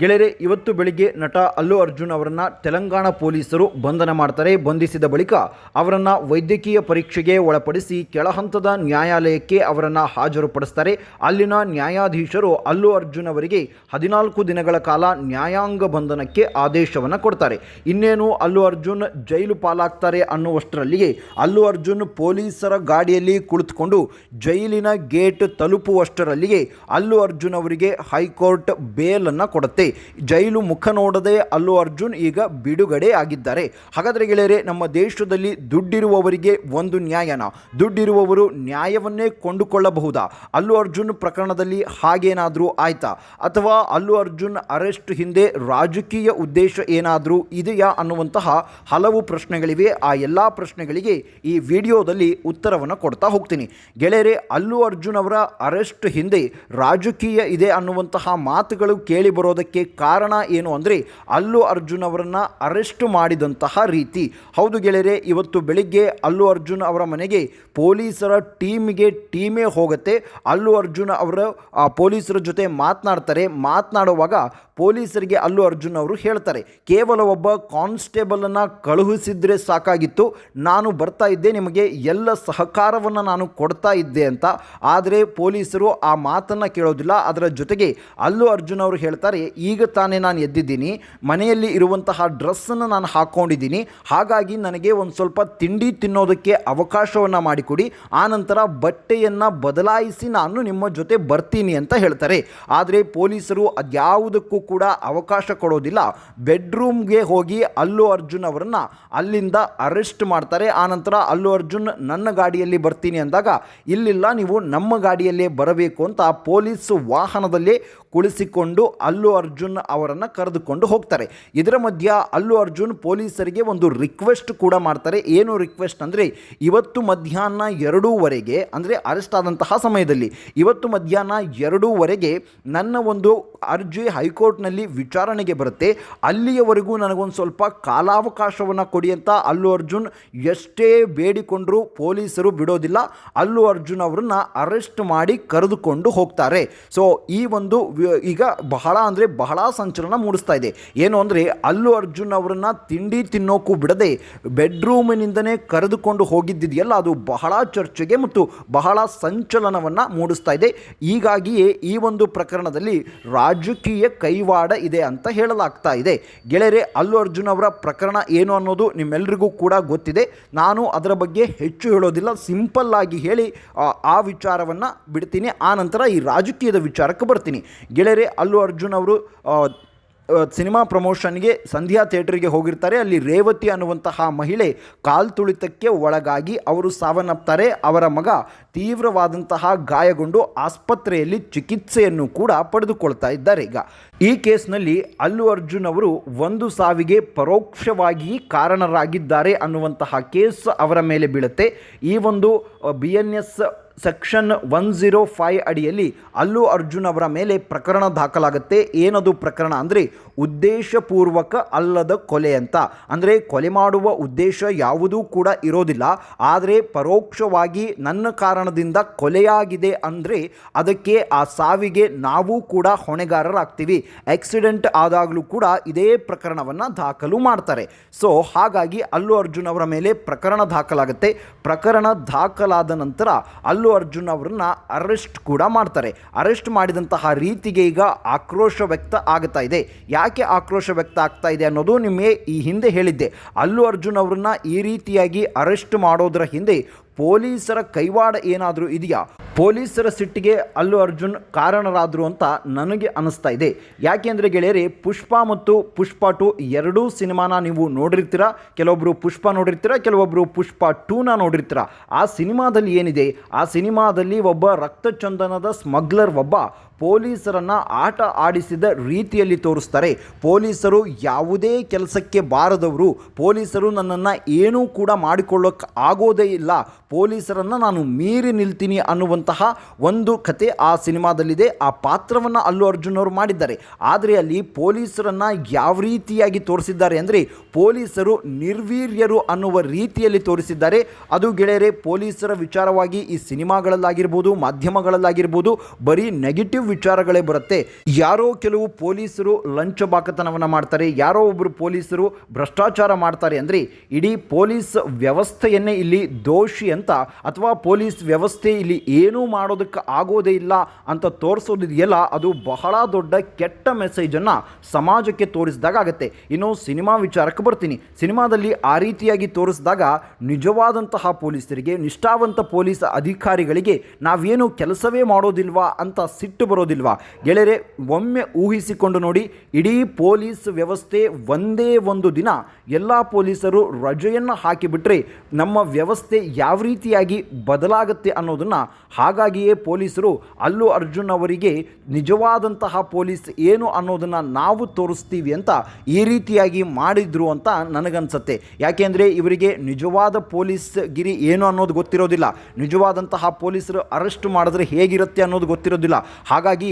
ಗೆಳೆಯರೆ, ಇವತ್ತು ಬೆಳಿಗ್ಗೆ ನಟ ಅಲ್ಲು ಅರ್ಜುನ್ ಅವರನ್ನು ತೆಲಂಗಾಣ ಪೊಲೀಸರು ಬಂಧನ ಮಾಡ್ತಾರೆ. ಬಂಧಿಸಿದ ಬಳಿಕ ಅವರನ್ನು ವೈದ್ಯಕೀಯ ಪರೀಕ್ಷೆಗೆ ಒಳಪಡಿಸಿ ಕೆಳಹಂತದ ನ್ಯಾಯಾಲಯಕ್ಕೆ ಅವರನ್ನು ಹಾಜರುಪಡಿಸ್ತಾರೆ. ಅಲ್ಲಿನ ನ್ಯಾಯಾಧೀಶರು ಅಲ್ಲು ಅರ್ಜುನ್ ಅವರಿಗೆ ಹದಿನಾಲ್ಕು ದಿನಗಳ ಕಾಲ ನ್ಯಾಯಾಂಗ ಬಂಧನಕ್ಕೆ ಆದೇಶವನ್ನು ಕೊಡ್ತಾರೆ. ಇನ್ನೇನು ಅಲ್ಲು ಅರ್ಜುನ್ ಜೈಲು ಪಾಲಾಗ್ತಾರೆ ಅನ್ನುವಷ್ಟರಲ್ಲಿಯೇ ಅಲ್ಲು ಅರ್ಜುನ್ ಪೊಲೀಸರ ಗಾಡಿಯಲ್ಲಿ ಕುಳಿತುಕೊಂಡು ಜೈಲಿನ ಗೇಟ್ ತಲುಪುವಷ್ಟರಲ್ಲಿಯೇ ಅಲ್ಲು ಅರ್ಜುನ್ ಅವರಿಗೆ ಹೈಕೋರ್ಟ್ ಬೇಲನ್ನು ಕೊಡುತ್ತೆ. ಜೈಲು ಮುಖ ನೋಡದೆ ಅಲ್ಲು ಅರ್ಜುನ್ ಈಗ ಬಿಡುಗಡೆ ಆಗಿದ್ದಾರೆ. ಹಾಗಾದರೆ ಗೆಳೆಯರೆ, ನಮ್ಮ ದೇಶದಲ್ಲಿ ದುಡ್ಡಿರುವವರಿಗೆ ಒಂದು ನ್ಯಾಯನ. ದುಡ್ಡಿರುವವರು ನ್ಯಾಯವನ್ನೇ ಕೊಂಡುಕೊಳ್ಳಬಹುದಾ? ಅಲ್ಲು ಅರ್ಜುನ್ ಪ್ರಕರಣದಲ್ಲಿ ಹಾಗೇನಾದರೂ ಆಯ್ತಾ? ಅಥವಾ ಅಲ್ಲು ಅರ್ಜುನ್ ಅರೆಸ್ಟ್ ಹಿಂದೆ ರಾಜಕೀಯ ಉದ್ದೇಶ ಏನಾದರೂ ಇದೆಯಾ ಅನ್ನುವಂತಹ ಹಲವು ಪ್ರಶ್ನೆಗಳಿವೆ. ಆ ಎಲ್ಲ ಪ್ರಶ್ನೆಗಳಿಗೆ ಈ ವಿಡಿಯೋದಲ್ಲಿ ಉತ್ತರವನ್ನು ಕೊಡ್ತಾ ಹೋಗ್ತೀನಿ. ಗೆಳೆಯರೆ, ಅಲ್ಲು ಅರ್ಜುನ್ ಅವರ ಅರೆಸ್ಟ್ ಹಿಂದೆ ರಾಜಕೀಯ ಇದೆ ಅನ್ನುವಂತಹ ಮಾತುಗಳು ಕೇಳಿ ಬರೋದಕ್ಕೆ ಕಾರಣ ಏನು ಅಂದರೆ ಅಲ್ಲು ಅರ್ಜುನ್ ಅವರನ್ನು ಅರೆಸ್ಟ್ ಮಾಡಿದಂತಹ ರೀತಿ. ಹೌದು ಗೆಳೆಯರೆ, ಇವತ್ತು ಬೆಳಿಗ್ಗೆ ಅಲ್ಲು ಅರ್ಜುನ್ ಅವರ ಮನೆಗೆ ಪೊಲೀಸರ ಟೀಮ್ಗೆ ಟೀಮೇ ಹೋಗುತ್ತೆ. ಅಲ್ಲು ಅರ್ಜುನ್ ಅವರ ಪೊಲೀಸರ ಜೊತೆ ಮಾತನಾಡ್ತಾರೆ. ಮಾತನಾಡುವಾಗ ಪೊಲೀಸರಿಗೆ ಅಲ್ಲು ಅರ್ಜುನ್ ಅವರು ಹೇಳ್ತಾರೆ, ಕೇವಲ ಒಬ್ಬ ಕಾನ್ಸ್ಟೇಬಲನ್ನು ಕಳುಹಿಸಿದರೆ ಸಾಕಾಗಿತ್ತು. ನಾನು ಬರ್ತಾ ಇದ್ದೆ, ನಿಮಗೆ ಎಲ್ಲ ಸಹಕಾರವನ್ನು ನಾನು ಕೊಡ್ತಾ ಇದ್ದೆ ಅಂತ. ಆದರೆ ಪೊಲೀಸರು ಆ ಮಾತನ್ನು ಕೇಳೋದಿಲ್ಲ. ಅದರ ಜೊತೆಗೆ ಅಲ್ಲು ಅರ್ಜುನ್ ಅವರು ಹೇಳ್ತಾರೆ ಈಗ ತಾನೇ ನಾನು ಎದ್ದಿದ್ದೀನಿ, ಮನೆಯಲ್ಲಿ ಇರುವಂತಹ ಡ್ರೆಸ್ಸನ್ನು ನಾನು ಹಾಕ್ಕೊಂಡಿದ್ದೀನಿ ಹಾಗಾಗಿ ನನಗೆ ಒಂದು ಸ್ವಲ್ಪ ತಿಂಡಿ ತಿನ್ನೋದಕ್ಕೆ ಅವಕಾಶವನ್ನು ಮಾಡಿಕೊಡಿ ಆನಂತರ ಬಟ್ಟೆಯನ್ನು ಬದಲಾಯಿಸಿ ನಾನು ನಿಮ್ಮ ಜೊತೆ ಬರ್ತೀನಿ ಅಂತ ಹೇಳ್ತಾರೆ. ಆದರೆ ಪೊಲೀಸರು ಅದ್ಯಾವುದಕ್ಕೂ ಕೂಡ ಅವಕಾಶ ಕೊಡೋದಿಲ್ಲ. ಬೆಡ್ರೂಮ್ಗೆ ಹೋಗಿ ಅಲ್ಲು ಅರ್ಜುನ್ ಅವರನ್ನು ಅಲ್ಲಿಂದ ಅರೆಸ್ಟ್ ಮಾಡ್ತಾರೆ ಆನಂತರ ಅಲ್ಲು ಅರ್ಜುನ್ ನನ್ನ ಗಾಡಿಯಲ್ಲಿ ಬರ್ತೀನಿ ಅಂದಾಗ, ಇಲ್ಲಿಲ್ಲ, ನೀವು ನಮ್ಮ ಗಾಡಿಯಲ್ಲೇ ಬರಬೇಕು ಅಂತ ಪೊಲೀಸ್ ವಾಹನದಲ್ಲೇ ಕುಳಿಸಿಕೊಂಡು ಅಲ್ಲು ಅರ್ಜುನ್ ಅವರನ್ನು ಕರೆದುಕೊಂಡು ಹೋಗ್ತಾರೆ. ಇದರ ಮಧ್ಯ ಅಲ್ಲು ಅರ್ಜುನ್ ಪೊಲೀಸರಿಗೆ ಒಂದು ರಿಕ್ವೆಸ್ಟ್ ಕೂಡ ಮಾಡ್ತಾರೆ. ಏನು ರಿಕ್ವೆಸ್ಟ್ ಅಂದರೆ, ಇವತ್ತು ಮಧ್ಯಾಹ್ನ ಎರಡೂವರೆಗೆ, ಅಂದರೆ ಅರೆಸ್ಟ್ ಆದಂತಹ ಸಮಯದಲ್ಲಿ, ಇವತ್ತು ಮಧ್ಯಾಹ್ನ ಎರಡೂವರೆಗೆ ನನ್ನ ಒಂದು ಅರ್ಜಿ ಹೈಕೋರ್ಟ್ನಲ್ಲಿ ವಿಚಾರಣೆಗೆ ಬರುತ್ತೆ. ಅಲ್ಲಿಯವರೆಗೂ ನನಗೊಂದು ಸ್ವಲ್ಪ ಕಾಲಾವಕಾಶವನ್ನು ಕೊಡಿ ಅಂತ ಅಲ್ಲು ಅರ್ಜುನ್ ಎಷ್ಟೇ ಬೇಡಿಕೊಂಡರೂ ಪೊಲೀಸರು ಬಿಡೋದಿಲ್ಲ. ಅಲ್ಲು ಅರ್ಜುನ್ ಅವರನ್ನು ಅರೆಸ್ಟ್ ಮಾಡಿ ಕರೆದುಕೊಂಡು ಹೋಗ್ತಾರೆ. ಸೊ ಈ ಒಂದು ಈಗ ಬಹಳ ಅಂದರೆ ಬಹಳ ಸಂಚಲನ ಮೂಡಿಸ್ತಾ ಇದೆ. ಏನು ಅಂದರೆ ಅಲ್ಲು ಅರ್ಜುನ್ ಅವರನ್ನ ತಿಂಡಿ ತಿನ್ನೋಕ್ಕೂ ಬಿಡದೆ ಬೆಡ್ರೂಮಿನಿಂದನೇ ಕರೆದುಕೊಂಡು ಹೋಗಿದ್ದಿದೆಯಲ್ಲ ಅದು ಬಹಳ ಚರ್ಚೆಗೆ ಮತ್ತು ಬಹಳ ಸಂಚಲನವನ್ನು ಮೂಡಿಸ್ತಾ ಇದೆ. ಹೀಗಾಗಿಯೇ ಈ ಒಂದು ಪ್ರಕರಣದಲ್ಲಿ ರಾಜಕೀಯ ಕೈವಾಡ ಇದೆ ಅಂತ ಹೇಳಲಾಗ್ತಾ ಇದೆ. ಗೆಳೆಯರೆ ಅಲ್ಲು ಅರ್ಜುನ್ ಅವರ ಪ್ರಕರಣ ಏನು ಅನ್ನೋದು ನಿಮ್ಮೆಲ್ಲರಿಗೂ ಕೂಡ ಗೊತ್ತಿದೆ. ನಾನು ಅದರ ಬಗ್ಗೆ ಹೆಚ್ಚು ಹೇಳೋದಿಲ್ಲ. ಸಿಂಪಲ್ ಆಗಿ ಹೇಳಿ ಆ, ಆ ವಿಚಾರವನ್ನು ಬಿಡ್ತೀನಿ. ಆ ನಂತರ ಈ ರಾಜಕೀಯದ ವಿಚಾರಕ್ಕೆ ಬರ್ತೀನಿ. ಗೆಳೆಯರೆ ಅಲ್ಲು ಅರ್ಜುನ್ ಅವರು ಸಿನಿಮಾ ಪ್ರಮೋಷನ್ಗೆ ಸಂಧ್ಯಾ ಥಿಯೇಟ್ರಿಗೆ ಹೋಗಿರ್ತಾರೆ. ಅಲ್ಲಿ ರೇವತಿ ಅನ್ನುವಂತಹ ಮಹಿಳೆ ಕಾಲ್ತುಳಿತಕ್ಕೆ ಒಳಗಾಗಿ ಅವರು ಸಾವನ್ನಪ್ತಾರೆ. ಅವರ ಮಗ ತೀವ್ರವಾದಂತಹ ಗಾಯಗೊಂಡು ಆಸ್ಪತ್ರೆಯಲ್ಲಿ ಚಿಕಿತ್ಸೆಯನ್ನು ಕೂಡ ಪಡೆದುಕೊಳ್ತಾ ಇದ್ದಾರೆ. ಈಗ ಈ ಕೇಸ್ನಲ್ಲಿ ಅಲ್ಲು ಅರ್ಜುನ್ ಅವರು ಒಂದು ಸಾವಿಗೆ ಪರೋಕ್ಷವಾಗಿ ಕಾರಣರಾಗಿದ್ದಾರೆ ಅನ್ನುವಂತಹ ಕೇಸ್ ಅವರ ಮೇಲೆ ಬೀಳುತ್ತೆ. ಈ ಒಂದು B N S section one zero five ಅಡಿಯಲ್ಲಿ ಅಲ್ಲು ಅರ್ಜುನ್ ಅವರ ಮೇಲೆ ಪ್ರಕರಣ ದಾಖಲಾಗುತ್ತೆ. ಏನದು ಪ್ರಕರಣ ಅಂದರೆ ಉದ್ದೇಶಪೂರ್ವಕ ಅಲ್ಲದ ಕೊಲೆ ಅಂತ. ಅಂದರೆ ಕೊಲೆ ಮಾಡುವ ಉದ್ದೇಶ ಯಾವುದೂ ಕೂಡ ಇರೋದಿಲ್ಲ. ಆದರೆ ಪರೋಕ್ಷವಾಗಿ ನನ್ನ ಕಾರಣದಿಂದ ಕೊಲೆಯಾಗಿದೆ ಅಂದರೆ ಅದಕ್ಕೆ ಆ ಸಾವಿಗೆ ನಾವು ಕೂಡ ಹೊಣೆಗಾರರಾಗ್ತೀವಿ. ಆಕ್ಸಿಡೆಂಟ್ ಆದಾಗಲೂ ಕೂಡ ಇದೇ ಪ್ರಕರಣವನ್ನು ದಾಖಲು ಮಾಡ್ತಾರೆ. ಸೊ ಹಾಗಾಗಿ ಅಲ್ಲು ಅರ್ಜುನ್ ಅವರ ಮೇಲೆ ಪ್ರಕರಣ ದಾಖಲಾಗುತ್ತೆ. ಪ್ರಕರಣ ದಾಖಲಾದ ನಂತರ ಅಲ್ಲು ಅರ್ಜುನ್ ಅವರನ್ನ ಅರೆಸ್ಟ್ ಕೂಡ ಮಾಡ್ತಾರೆ. ಅರೆಸ್ಟ್ ಮಾಡಿದಂತಹ ರೀತಿಗೆ ಈಗ ಆಕ್ರೋಶ ವ್ಯಕ್ತ ಆಗ್ತಾ ಇದೆ. ಯಾಕೆ ಆಕ್ರೋಶ ವ್ಯಕ್ತ ಆಗ್ತಾ ಇದೆ ಅನ್ನೋದು ನಿಮಗೆ ಈ ಹಿಂದೆ ಹೇಳಿದ್ದೆ. ಅಲ್ಲು ಅರ್ಜುನ್ ಅವರನ್ನ ಈ ರೀತಿಯಾಗಿ ಅರೆಸ್ಟ್ ಮಾಡೋದರ ಹಿಂದೆ ಪೊಲೀಸರ ಕೈವಾಡ ಏನಾದರೂ ಇದೆಯಾ? ಪೊಲೀಸರ ಸಿಟ್ಟಿಗೆ ಅಲ್ಲು ಅರ್ಜುನ್ ಕಾರಣರಾದರು ಅಂತ ನನಗೆ ಅನಿಸ್ತಾ ಇದೆ. ಯಾಕೆಂದರೆ ಗೆಳೆಯರೆ, ಪುಷ್ಪ ಮತ್ತು ಪುಷ್ಪ ಟು ಎರಡೂ ಸಿನಿಮಾನ ನೀವು ನೋಡಿರ್ತೀರ? ಕೆಲವೊಬ್ಬರು ಪುಷ್ಪ ನೋಡಿರ್ತೀರ ಕೆಲವೊಬ್ಬರು ಪುಷ್ಪ ಟೂನ ನೋಡಿರ್ತೀರ? ಆ ಸಿನಿಮಾದಲ್ಲಿ ಏನಿದೆ? ಆ ಸಿನಿಮಾದಲ್ಲಿ ಒಬ್ಬ ರಕ್ತಚಂದನದ ಸ್ಮಗ್ಲರ್ ಒಬ್ಬ ಪೊಲೀಸರನ್ನು ಆಟ ಆಡಿಸಿದ ರೀತಿಯಲ್ಲಿ ತೋರಿಸ್ತಾರೆ. ಪೊಲೀಸರು ಯಾವುದೇ ಕೆಲಸಕ್ಕೆ ಬಾರದವರು, ಪೊಲೀಸರು ನನ್ನನ್ನು ಏನೂ ಕೂಡ ಮಾಡಿಕೊಳ್ಳೋಕೆ ಆಗೋದೇ ಇಲ್ಲ. ಪೊಲೀಸರನ್ನು ನಾನು ಮೀರಿ ನಿಲ್ತೀನಿ ಅನ್ನುವಂತಹ ಒಂದು ಕತೆ ಆ ಸಿನಿಮಾದಲ್ಲಿದೆ. ಆ ಪಾತ್ರವನ್ನು ಅಲ್ಲು ಅರ್ಜುನ್ ಅವರು ಮಾಡಿದ್ದಾರೆ. ಆದರೆ ಅಲ್ಲಿ ಪೊಲೀಸರನ್ನು ಯಾವ ರೀತಿಯಾಗಿ ತೋರಿಸಿದ್ದಾರೆ ಅಂದರೆ ಪೊಲೀಸರು ನಿರ್ವೀರ್ಯರು ಅನ್ನುವ ರೀತಿಯಲ್ಲಿ ತೋರಿಸಿದ್ದಾರೆ. ಅದು ಗೆಳೆಯರೆ, ಪೊಲೀಸರ ವಿಚಾರವಾಗಿ ಈ ಸಿನಿಮಾಗಳಲ್ಲಾಗಿರ್ಬೋದು, ಮಾಧ್ಯಮಗಳಲ್ಲಾಗಿರ್ಬೋದು, ಬರೀ ನೆಗೆಟಿವ್ ವಿಚಾರಗಳೇ ಬರುತ್ತೆ. ಯಾರೋ ಕೆಲವು ಪೊಲೀಸರು ಲಂಚ ಬಾಕತನವನ್ನು ಮಾಡ್ತಾರೆ. ಯಾರೋ ಒಬ್ಬರು ಪೊಲೀಸರು ಭ್ರಷ್ಟಾಚಾರ ಮಾಡ್ತಾರೆ. ಅಂದರೆ ಇಡೀ ಪೊಲೀಸ್ ವ್ಯವಸ್ಥೆಯನ್ನೇ ಇಲ್ಲಿ ದೋಷಿ ಅಂತ ಅಥವಾ ಪೊಲೀಸ್ ವ್ಯವಸ್ಥೆ ಇಲ್ಲಿ ಏನೂ ಮಾಡೋದಕ್ಕೆ ಆಗೋದೇ ಇಲ್ಲ ಅಂತ ತೋರಿಸೋದಿದೆಯಲ್ಲ? ಅದು ಬಹಳ ದೊಡ್ಡ ಕೆಟ್ಟ ಮೆಸೇಜನ್ನು ಸಮಾಜಕ್ಕೆ ತೋರಿಸಿದಾಗ ಆಗುತ್ತೆ. ಇನ್ನು ಸಿನಿಮಾ ವಿಚಾರಕ್ಕೆ ಬರ್ತೀನಿ. ಸಿನಿಮಾದಲ್ಲಿ ಆ ರೀತಿಯಾಗಿ ತೋರಿಸಿದಾಗ ನಿಜವಾದಂತಹ ಪೊಲೀಸರಿಗೆ, ನಿಷ್ಠಾವಂತ ಪೊಲೀಸ್ ಅಧಿಕಾರಿಗಳಿಗೆ ನಾವೇನು ಕೆಲಸವೇ ಮಾಡೋದಿಲ್ವಾ ಅಂತ ಸಿಟ್ಟು ಬರೋದಿಲ್ವಾ? ಗೆಳೆಯರೆ, ಒಮ್ಮೆ ಊಹಿಸಿಕೊಂಡು ನೋಡಿ, ಇಡೀ ಪೊಲೀಸ್ ವ್ಯವಸ್ಥೆ ಒಂದೇ ಒಂದು ದಿನ ಎಲ್ಲ ಪೊಲೀಸರು ರಜೆಯನ್ನು ಹಾಕಿಬಿಟ್ರೆ ನಮ್ಮ ವ್ಯವಸ್ಥೆ ಯಾವ ರೀತಿಯಾಗಿ ಬದಲಾಗುತ್ತೆ ಅನ್ನೋದನ್ನು ಹಾಗಾಗಿಯೇ ಪೊಲೀಸರು ಅಲ್ಲು ಅರ್ಜುನ್ ಅವರಿಗೆ ನಿಜವಾದಂತಹ ಪೊಲೀಸ್ ಏನು ಅನ್ನೋದನ್ನು ನಾವು ತೋರಿಸ್ತೀವಿ ಅಂತ ಈ ರೀತಿಯಾಗಿ ಮಾಡಿದ್ರು ಅಂತ ನನಗನ್ಸುತ್ತೆ. ಯಾಕೆಂದರೆ ಇವರಿಗೆ ನಿಜವಾದ ಪೊಲೀಸ್ ಗಿರಿ ಏನು ಅನ್ನೋದು ಗೊತ್ತಿರೋದಿಲ್ಲ. ನಿಜವಾದಂತಹ ಪೊಲೀಸರು ಅರೆಸ್ಟ್ ಮಾಡಿದ್ರೆ ಹೇಗಿರುತ್ತೆ ಅನ್ನೋದು ಗೊತ್ತಿರೋದಿಲ್ಲ. ಹಾಗಾಗಿ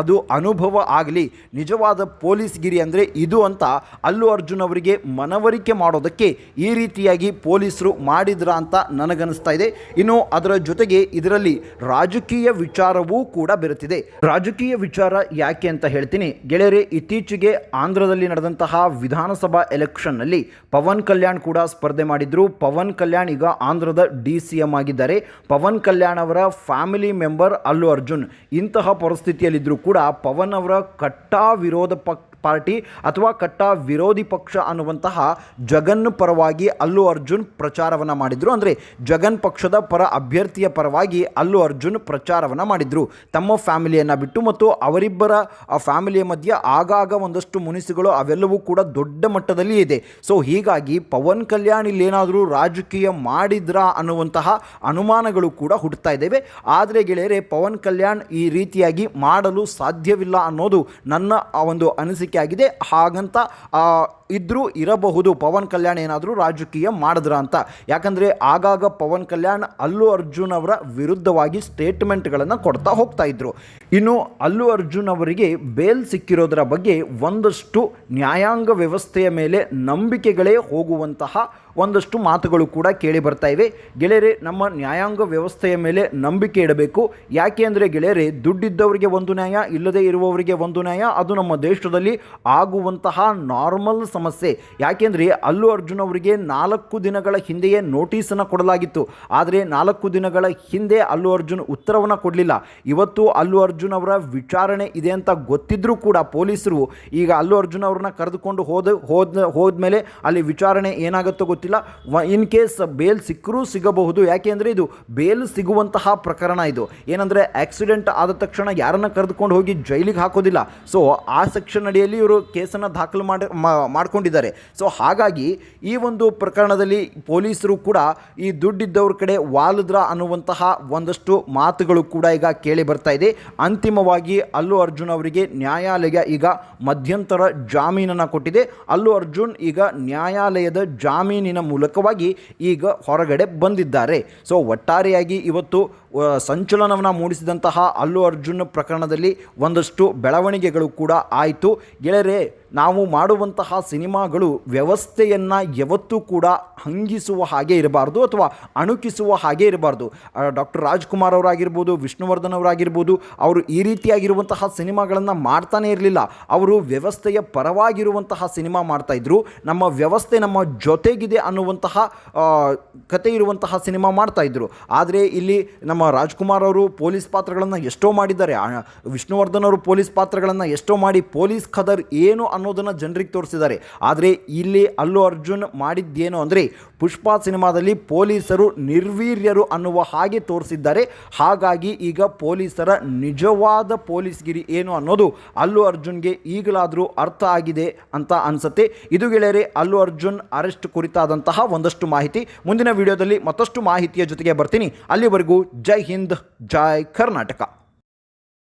ಅದು ಅನುಭವ ಆಗಲಿ, ನಿಜವಾದ ಪೊಲೀಸ್ ಗಿರಿ ಅಂದರೆ ಇದು ಅಂತ ಅಲ್ಲು ಅರ್ಜುನ್ ಅವರಿಗೆ ಮನವರಿಕೆ ಮಾಡೋದಕ್ಕೆ ಈ ರೀತಿಯಾಗಿ ಪೊಲೀಸರು ಮಾಡಿದ್ರ ಅಂತ ನನಗನ್ನಿಸ್ತಾ ಇದೆ. ಇನ್ನು ಅದರ ಜೊತೆಗೆ ಇದರಲ್ಲಿ ರಾಜಕೀಯ ವಿಚಾರವೂ ಕೂಡ ಬೆರೆತಿದೆ. ರಾಜಕೀಯ ವಿಚಾರ ಯಾಕೆ ಅಂತ ಹೇಳ್ತೀನಿ. ಗೆಳೆಯರೆ, ಇತ್ತೀಚೆಗೆ ಆಂಧ್ರದಲ್ಲಿ ನಡೆದಂತಹ ವಿಧಾನಸಭಾ ಎಲೆಕ್ಷನ್ನಲ್ಲಿ ಪವನ್ ಕಲ್ಯಾಣ್ ಕೂಡ ಸ್ಪರ್ಧೆ ಮಾಡಿದ್ರು. ಪವನ್ ಕಲ್ಯಾಣ್ ಈಗ ಆಂಧ್ರದ ಡಿ ಆಗಿದ್ದಾರೆ. ಪವನ್ ಕಲ್ಯಾಣ್ ಅವರ ಫ್ಯಾಮಿಲಿ ಮೆಂಬರ್ ಅಲ್ಲು ಅರ್ಜುನ್ ಇಂತಹ ಪರಿಸ್ಥಿತಿಯಲ್ಲಿದ್ದರೂ ಕೂಡ ಪವನ್ ಅವರ ಕಟ್ಟಾ ವಿರೋಧ ಪಕ್ ಪಾರ್ಟಿ ಅಥವಾ ಕಟ್ಟ ವಿರೋಧಿ ಪಕ್ಷ ಅನ್ನುವಂತಹ ಜಗನ್ ಪರವಾಗಿ ಅಲ್ಲು ಅರ್ಜುನ್ ಪ್ರಚಾರವನ್ನು ಮಾಡಿದರು. ಅಂದರೆ ಜಗನ್ ಪಕ್ಷದ ಪರ ಅಭ್ಯರ್ಥಿಯ ಪರವಾಗಿ ಅಲ್ಲು ಅರ್ಜುನ್ ಪ್ರಚಾರವನ್ನು ಮಾಡಿದರು. ತಮ್ಮ ಫ್ಯಾಮಿಲಿಯನ್ನು ಬಿಟ್ಟು ಮತ್ತು ಅವರಿಬ್ಬರ, ಆ ಫ್ಯಾಮಿಲಿಯ ಮಧ್ಯೆ ಆಗಾಗ ಒಂದಷ್ಟು ಮುನಿಸುಗಳು ಅವೆಲ್ಲವೂ ಕೂಡ ದೊಡ್ಡ ಮಟ್ಟದಲ್ಲಿ ಇದೆ. ಸೊ ಹೀಗಾಗಿ ಪವನ್ ಕಲ್ಯಾಣ್ ಇಲ್ಲೇನಾದರೂ ರಾಜಕೀಯ ಮಾಡಿದ್ರಾ ಅನ್ನುವಂತಹ ಅನುಮಾನಗಳು ಕೂಡ ಹುಟ್ಟುತ್ತಾ ಇದ್ದೇವೆ. ಆದರೆ ಗೆಳೆಯರೆ, ಪವನ್ ಕಲ್ಯಾಣ್ ಈ ರೀತಿಯಾಗಿ ಮಾಡಲು ಸಾಧ್ಯವಿಲ್ಲ ಅನ್ನೋದು ನನ್ನ ಆ ಒಂದು ಅನಿಸಿಕೆ. ಆಗಿದೆ. ಹಾಗಂತ ಇದ್ರೂ ಇರಬಹುದು. ಪವನ್ ಕಲ್ಯಾಣ್ ಏನಾದರೂ ರಾಜಕೀಯ ಮಾಡಿದ್ರ ಅಂತ. ಯಾಕಂದರೆ, ಆಗಾಗ ಪವನ್ ಕಲ್ಯಾಣ್ ಅಲ್ಲು ಅರ್ಜುನ್ ಅವರ ವಿರುದ್ಧವಾಗಿ ಸ್ಟೇಟ್ಮೆಂಟ್ಗಳನ್ನು ಕೊಡ್ತಾ ಹೋಗ್ತಾ ಇದ್ರು. ಇನ್ನು ಅಲ್ಲು ಅರ್ಜುನ್ ಅವರಿಗೆ ಬೇಲ್ ಸಿಕ್ಕಿರೋದರ ಬಗ್ಗೆ ಒಂದಷ್ಟು ನ್ಯಾಯಾಂಗ ವ್ಯವಸ್ಥೆಯ ಮೇಲೆ ನಂಬಿಕೆಗಳೇ ಹೋಗುವಂತಹ ಒಂದಷ್ಟು ಮಾತುಗಳು ಕೂಡ ಕೇಳಿ ಬರ್ತಾ ಇವೆ. ಗೆಳೆಯರೆ, ನಮ್ಮ ನ್ಯಾಯಾಂಗ ವ್ಯವಸ್ಥೆಯ ಮೇಲೆ ನಂಬಿಕೆ ಇಡಬೇಕು. ಯಾಕೆ ಅಂದರೆ ಗೆಳೆಯರೆ, ದುಡ್ಡಿದ್ದವರಿಗೆ ಒಂದು ನ್ಯಾಯ, ಇಲ್ಲದೇ ಇರುವವರಿಗೆ ಒಂದು ನ್ಯಾಯ. ಅದು ನಮ್ಮ ದೇಶದಲ್ಲಿ ಆಗುವಂತಹ ನಾರ್ಮಲ್ ಸಮಸ್ಯೆ. ಯಾಕೆಂದರೆ ಅಲ್ಲು ಅರ್ಜುನ್ ಅವರಿಗೆ ನಾಲ್ಕು ದಿನಗಳ ಹಿಂದೆಯೇ ನೋಟಿಸನ್ನು ಕೊಡಲಾಗಿತ್ತು. ಆದರೆ ನಾಲ್ಕು ದಿನಗಳ ಹಿಂದೆ ಅಲ್ಲು ಅರ್ಜುನ್ ಉತ್ತರವನ್ನು ಕೊಡಲಿಲ್ಲ. ಇವತ್ತು ಅಲ್ಲು ಅರ್ಜುನ್ ಅವರ ವಿಚಾರಣೆ ಇದೆ ಅಂತ ಗೊತ್ತಿದ್ದರೂ ಕೂಡ ಪೊಲೀಸರು ಈಗ ಅಲ್ಲು ಅರ್ಜುನ್ ಅವ್ರನ್ನ ಕರೆದುಕೊಂಡು ಹೋದ ಹೋದ ಹೋದ್ಮೇಲೆ ಅಲ್ಲಿ ವಿಚಾರಣೆ ಏನಾಗುತ್ತೋ ಇನ್ ಕೇಸ್ ಬೇಲ್ ಸಿಕ್ಕರೂ ಸಿಗಬಹುದು. ಯಾಕೆ ಅಂದರೆ ಇದು ಬೇಲ್ ಸಿಗುವಂತಹ ಪ್ರಕರಣ ಇದು. ಏನಂದರೆ ಆಕ್ಸಿಡೆಂಟ್ ಆದ ತಕ್ಷಣ ಯಾರನ್ನ ಕರೆದುಕೊಂಡು ಹೋಗಿ ಜೈಲಿಗೆ ಹಾಕೋದಿಲ್ಲ. ಸೊ, ಆ ಸೆಕ್ಷನ್ ಅಡಿಯಲ್ಲಿ ಇವರು ಕೇಸನ್ನು ದಾಖಲು ಮಾಡಿ ಮಾಡ್ಕೊಂಡಿದ್ದಾರೆ. ಸೊ, ಹಾಗಾಗಿ ಈ ಒಂದು ಪ್ರಕರಣದಲ್ಲಿ ಪೊಲೀಸರು ಕೂಡ ಈ ದುಡ್ಡಿದ್ದವ್ರ ಕಡೆ ವಾಲದ್ರ ಅನ್ನುವಂತಹ ಒಂದಷ್ಟು ಮಾತುಗಳು ಕೂಡ ಈಗ ಕೇಳಿ ಬರ್ತಾ ಇದೆ. ಅಂತಿಮವಾಗಿ ಅಲ್ಲು ಅರ್ಜುನ್ ಅವರಿಗೆ ನ್ಯಾಯಾಲಯ ಈಗ ಮಧ್ಯಂತರ ಜಾಮೀನನ್ನು ಕೊಟ್ಟಿದೆ. ಅಲ್ಲು ಅರ್ಜುನ್ ಈಗ ನ್ಯಾಯಾಲಯದ ಜಾಮೀನಿನ ಮೂಲಕವಾಗಿ ಈಗ ಹೊರಗಡೆ ಬಂದಿದ್ದಾರೆ. ಸೊ ಒಟ್ಟಾರೆಯಾಗಿ ಇವತ್ತು ಸಂಚಲನವನ್ನು ಮೂಡಿಸಿದಂತಹ ಅಲ್ಲು ಅರ್ಜುನ್ ಪ್ರಕರಣದಲ್ಲಿ ಒಂದಷ್ಟು ಬೆಳವಣಿಗೆಗಳು ಕೂಡ ಆಯಿತು. ಗೆಳೆಯರೆ, ನಾವು ಮಾಡುವಂತಹ ಸಿನಿಮಾಗಳು ವ್ಯವಸ್ಥೆಯನ್ನು ಯಾವತ್ತೂ ಕೂಡ ಹಂಗಿಸುವ ಹಾಗೆ ಇರಬಾರ್ದು ಅಥವಾ ಅಣುಕಿಸುವ ಹಾಗೆ ಇರಬಾರ್ದು. ಡಾಕ್ಟರ್ ರಾಜ್ಕುಮಾರ್ ಅವರಾಗಿರ್ಬೋದು, ವಿಷ್ಣುವರ್ಧನ್ ಅವರಾಗಿರ್ಬೋದು, ಅವರು ಈ ರೀತಿಯಾಗಿರುವಂತಹ ಸಿನಿಮಾಗಳನ್ನು ಮಾಡ್ತಾನೆ ಇರಲಿಲ್ಲ. ಅವರು ವ್ಯವಸ್ಥೆಯ ಪರವಾಗಿರುವಂತಹ ಸಿನಿಮಾ ಮಾಡ್ತಾಯಿದ್ರು ನಮ್ಮ ವ್ಯವಸ್ಥೆ ನಮ್ಮ ಜೊತೆಗಿದೆ ಅನ್ನುವಂತಹ ಕತೆ ಇರುವಂತಹ ಸಿನಿಮಾ ಮಾಡ್ತಾಯಿದ್ರು ಆದರೆ ಇಲ್ಲಿ ನಮ್ಮ ರಾಜ್ಕುಮಾರ್ ಅವರು ಪೊಲೀಸ್ ಪಾತ್ರಗಳನ್ನು ಎಷ್ಟೋ ಮಾಡಿದ್ದಾರೆ. ವಿಷ್ಣುವರ್ಧನ್ ಅವರು ಪೊಲೀಸ್ ಪಾತ್ರಗಳನ್ನು ಎಷ್ಟೋ ಮಾಡಿ ಪೊಲೀಸ್ ಖದರ್ ಏನು ಅನ್ನೋದನ್ನು ಜನರಿಗೆ ತೋರಿಸಿದ್ದಾರೆ. ಆದರೆ ಇಲ್ಲಿ ಅಲ್ಲು ಅರ್ಜುನ್ ಮಾಡಿದ್ದೇನು ಅಂದರೆ ಪುಷ್ಪ ಸಿನಿಮಾದಲ್ಲಿ ಪೊಲೀಸರು ನಿರ್ವೀರ್ಯರು ಅನ್ನುವ ಹಾಗೆ ತೋರಿಸಿದ್ದಾರೆ. ಹಾಗಾಗಿ ಈಗ ಪೊಲೀಸರ ನಿಜವಾದ ಪೊಲೀಸ್ಗಿರಿ ಏನು ಅನ್ನೋದು ಅಲ್ಲು ಅರ್ಜುನ್ಗೆ ಈಗಲಾದರೂ ಅರ್ಥ ಆಗಿದೆ ಅಂತ ಅನಿಸುತ್ತೆ. ಇದು ಗೆಳೆಯರೆ, ಅಲ್ಲು ಅರ್ಜುನ್ ಅರೆಸ್ಟ್ ಕುರಿತಾದಂತಹ ಒಂದಷ್ಟು ಮಾಹಿತಿ. ಮುಂದಿನ ವಿಡಿಯೋದಲ್ಲಿ ಮತ್ತಷ್ಟು ಮಾಹಿತಿಯ ಜೊತೆಗೆ ಬರ್ತೀನಿ. ಅಲ್ಲಿವರೆಗೂ ಜೈ ಹಿಂದ್ ಜೈ ಕರ್ನಾಟಕ